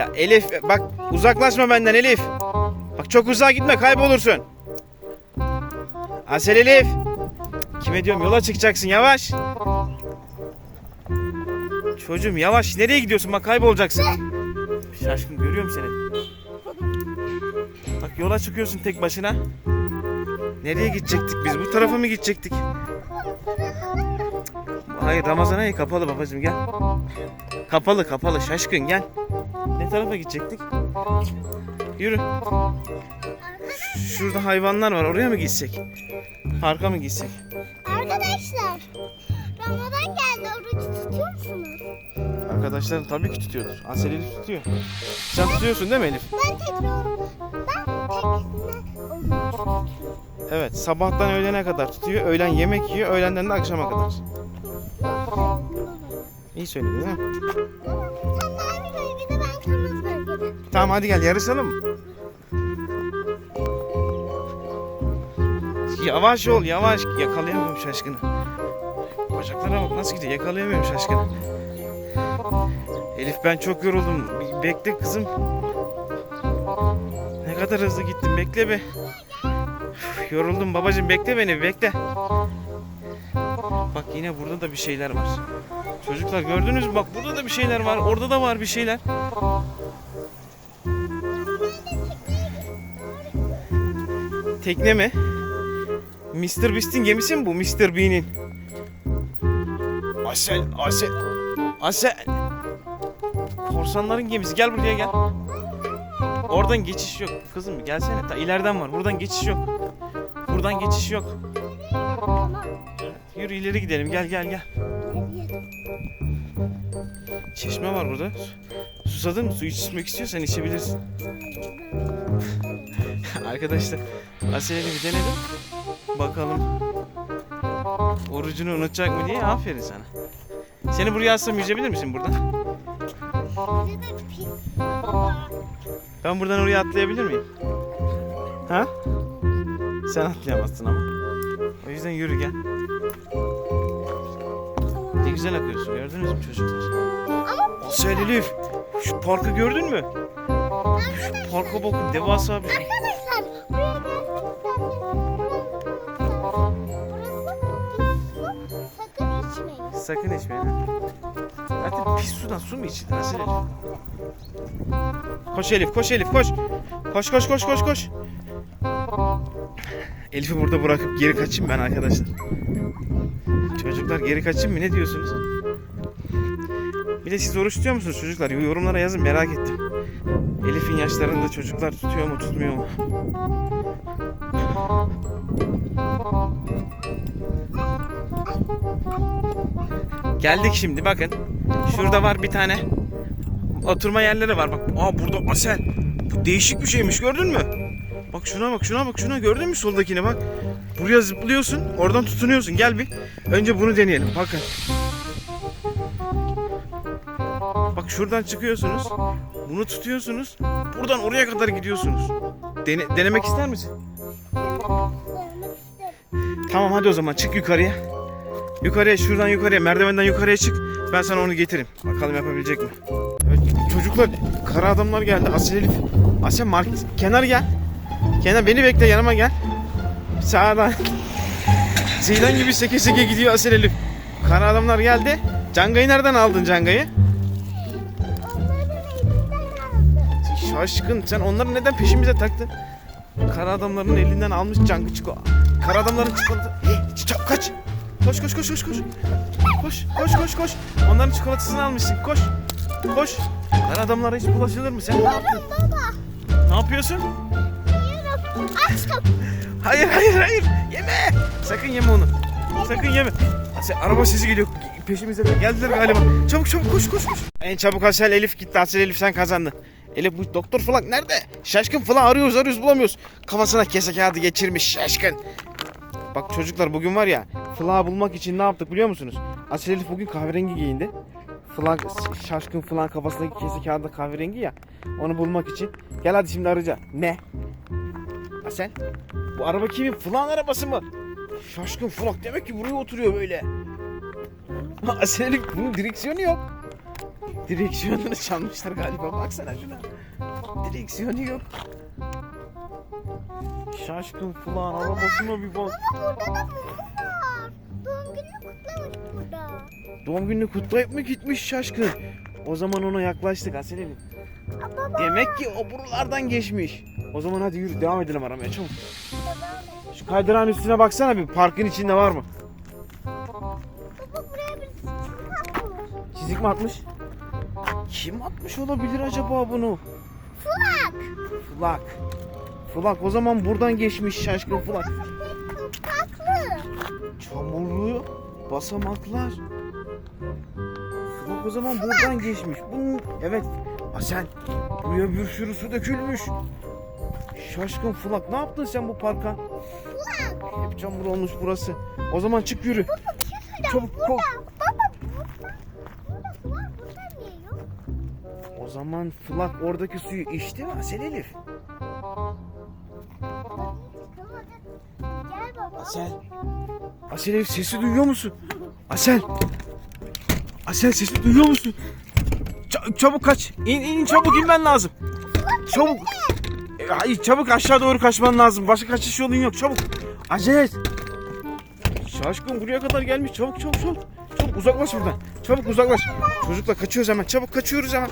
Ya Elif bak uzaklaşma benden Elif. Bak çok uzağa gitme kaybolursun. Asel Elif. Kime diyorum yola çıkacaksın yavaş. Çocuğum yavaş nereye gidiyorsun bak kaybolacaksın. Şaşkın görüyorum seni. Bak yola çıkıyorsun tek başına. Nereye gidecektik biz? Bu tarafa mı gidecektik? Hayır Ramazan ayı kapalı babacığım gel. Kapalı kapalı şaşkın gel. Ne tarafa gidecektik? Yürü. Şurada hayvanlar var oraya mı gitsek? Parka mı gitsek? Arkadaşlar Ramazan geldi oruç tutuyor musunuz? Arkadaşlar tabii ki tutuyordur. Asel Elif tutuyor. Sen tutuyorsun değil mi Elif? Ben tekrar ben tutuyorum. Evet sabahtan öğlene kadar tutuyor. Öğlen yemek yiyor. Öğlenden de akşama kadar. İyi söyledin değil Tamam hadi gel yarışalım? Yavaş ol yavaş. Yakalayamıyorum şaşkını. Bacaklara bak nasıl gidiyor. Yakalayamıyorum şaşkını. Elif ben çok yoruldum. Bekle kızım. Ne kadar hızlı gittin. Bekle be. Üf, Yoruldum babacığım. Bekle beni. Bekle. Bak yine burada da bir şeyler var. Çocuklar gördünüz mü? Bak burada da bir şeyler var. Orada da var bir şeyler. Tekne mi? Mr. Beast'in gemisi mi bu? Mr. Bean'in. Asel, Asel. Asel. Korsanların gemisi. Gel buraya gel. Oradan geçiş yok. Kızım gelsene. Ta ileriden var. Buradan geçiş yok. Buradan geçiş yok. Yürü ileri gidelim. Gel gel gel. Çeşme var burada. Susadın mı? Su içmek istiyorsan içebilirsin. Arkadaşlar Asel'i bir denedim. Bakalım orucunu unutacak mı diye aferin sana. Seni buraya alsam yüzebilir misin buradan? Ben buradan oraya atlayabilir miyim? Ha? Sen atlayamazsın ama. O yüzden yürü gel. Ne güzel akıyorsun gördünüz mü çocuklar? Asel Elif şu parkı gördün mü? Şu parka bakın devasa bir şey. Sakın içmeyin. Zaten pis sudan su mu içilir Asel Elif? Koş Elif, koş Elif, koş. Koş, koş, koş, koş, koş. Elif'i burada bırakıp geri kaçayım ben arkadaşlar. Çocuklar geri kaçayım mı? Ne diyorsunuz? Bir de siz oruç tutuyor musunuz çocuklar? Yorumlara yazın merak ettim. Elif'in yaşlarında çocuklar tutuyor mu tutmuyor mu? Geldik şimdi bakın. Şurada var bir tane. Oturma yerleri var bak. Aa burada asel. Bu değişik bir şeymiş gördün mü? Bak şuna bak şuna bak şuna gördün mü soldakini bak. Buraya zıplıyorsun oradan tutunuyorsun gel bir. Önce bunu deneyelim bakın. Bak şuradan çıkıyorsunuz. Bunu tutuyorsunuz. Buradan oraya kadar gidiyorsunuz. Dene- denemek ister misin? Tamam hadi o zaman çık yukarıya. Yukarıya şuradan yukarıya merdivenden yukarıya çık. Ben sana onu getiririm. Bakalım yapabilecek mi? Evet, çocuklar kara adamlar geldi. Asil Elif. Asel market kenar gel. Kenar beni bekle yanıma gel. Sağdan. Zeydan gibi seke seke gidiyor Asil Elif. Kara adamlar geldi. Cangayı nereden aldın Cangayı? Şaşkın sen onları neden peşimize taktın? Kara adamların elinden almış Cangı çiko. Kara adamların çikolata. Çabuk kaç. Koş koş koş koş koş. Koş koş koş koş. Onların çikolatasını almışsın. Koş. Koş. Kara adamlara hiç bulaşılır mı? Sen ne yaptın? Baba Ne yapıyorsun? yiyorum. Açtım. Hayır hayır hayır. Yeme. Sakın yeme onu. Sakın yeme. Asel, araba sesi geliyor. Peşimize de geldiler galiba. Çabuk çabuk koş koş koş. En çabuk Asel Elif gitti. Asel Elif sen kazandın. Elif bu doktor Flak nerede? Şaşkın falan arıyoruz arıyoruz bulamıyoruz. Kafasına kese kağıdı geçirmiş şaşkın. Bak çocuklar bugün var ya Flak'ı bulmak için ne yaptık biliyor musunuz? Asel Elif bugün kahverengi giyindi. Flak, şaşkın falan kafasındaki kese kağıdı da kahverengi ya. Onu bulmak için. Gel hadi şimdi arayacağız. Ne? Asel? Bu araba kimin? Flak'ın arabası mı? Şaşkın Flak demek ki buraya oturuyor böyle. Asel Elif bunun direksiyonu yok. Direksiyonunu çalmışlar galiba. Baksana şuna. Direksiyonu yok. Şaşkın falan arabasına bir bak. Baba burada da mum var. Doğum gününü kutlamış burada. Doğum gününü kutlayıp mı gitmiş şaşkın? O zaman ona yaklaştık Aseleli. Aa, baba. Demek ki o buralardan geçmiş. O zaman hadi yürü devam edelim aramaya çabuk. Şu kaydırağın üstüne baksana bir parkın içinde var mı? baba buraya bir çiçek atmış. Çizik mi atmış? Kim atmış olabilir acaba bunu? Flak. Flak. Flak o zaman buradan geçmiş şaşkın Flak. Tatlı. Çamurlu basamaklar. Flak o zaman buradan geçmiş. Bunun evet. Asel buraya bir sürü su dökülmüş. Şaşkın Flak ne yaptın sen bu parka? Flak. Hep çamur olmuş burası. O zaman çık yürü. Baba şey. Çabuk, kov. O zaman Flak oradaki suyu içti mi Asel Elif? Asel. Asel Elif sesi duyuyor musun? Asel. Asel sesi duyuyor musun? Ça- çabuk kaç. İn, in çabuk inmen lazım. Çabuk. E, çabuk aşağı doğru kaçman lazım. Başka kaçış yolun yok. Çabuk. Acele et. Şaşkın buraya kadar gelmiş. Çabuk çabuk çabuk. Çabuk uzaklaş buradan. Çabuk uzaklaş. Çocuklar kaçıyoruz hemen. Çabuk kaçıyoruz hemen.